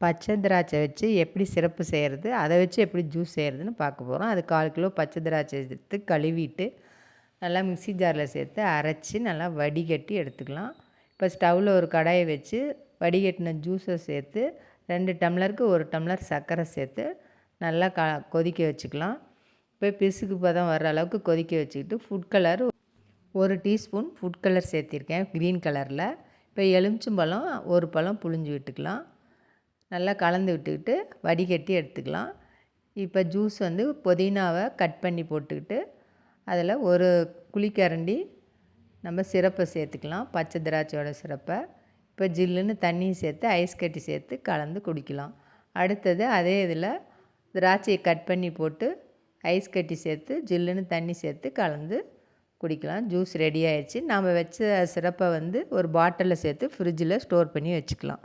பச்சை திராட்சை வச்சு எப்படி சிறப்பு செய்கிறது அதை வச்சு எப்படி ஜூஸ் செய்கிறதுன்னு பார்க்க போகிறோம் அது கால் கிலோ பச்சை திராட்சை எடுத்து கழுவிட்டு நல்லா மிக்சி ஜாரில் சேர்த்து அரைச்சி நல்லா வடிகட்டி எடுத்துக்கலாம். இப்போ ஸ்டவ்வில் ஒரு கடாயை வச்சு வடிகட்டின ஜூஸை சேர்த்து ரெண்டு டம்ளருக்கு ஒரு டம்ளர் சர்க்கரை சேர்த்து நல்லா க கொதிக்க வச்சுக்கலாம். இப்போ பிசுக்கு பதம் வர்ற அளவுக்கு கொதிக்க வச்சுக்கிட்டு ஃபுட் கலர் ஒரு டீஸ்பூன் ஃபுட் கலர் சேர்த்திருக்கேன் க்ரீன் கலரில் இப்போ எலுமிச்சம்பழம் ஒரு பழம் புழிஞ்சு விட்டுக்கலாம். நல்லா கலந்து விட்டுக்கிட்டு வடிகட்டி எடுத்துக்கலாம். இப்போ ஜூஸ் வந்து புதினாவை கட் பண்ணி போட்டுக்கிட்டு அதில் ஒரு குழிக்கரண்டி நம்ம சிரப்பை சேர்த்துக்கலாம். பச்சை திராட்சையோட சிரப்பை. இப்போ ஜில்லுன்னு தண்ணியும் சேர்த்து ஐஸ் கட்டி சேர்த்து கலந்து குடிக்கலாம். அடுத்தது அதே இதில் திராட்சையை கட் பண்ணி போட்டு ஐஸ் கட்டி சேர்த்து ஜில்லுன்னு தண்ணி சேர்த்து கலந்து குடிக்கலாம். ஜூஸ் ரெடி ஆயிடுச்சு. நாம் வச்ச சிரப்பை வந்து ஒரு பாட்டிலில் சேர்த்து ஃப்ரிட்ஜில் ஸ்டோர் பண்ணி வச்சுக்கலாம்.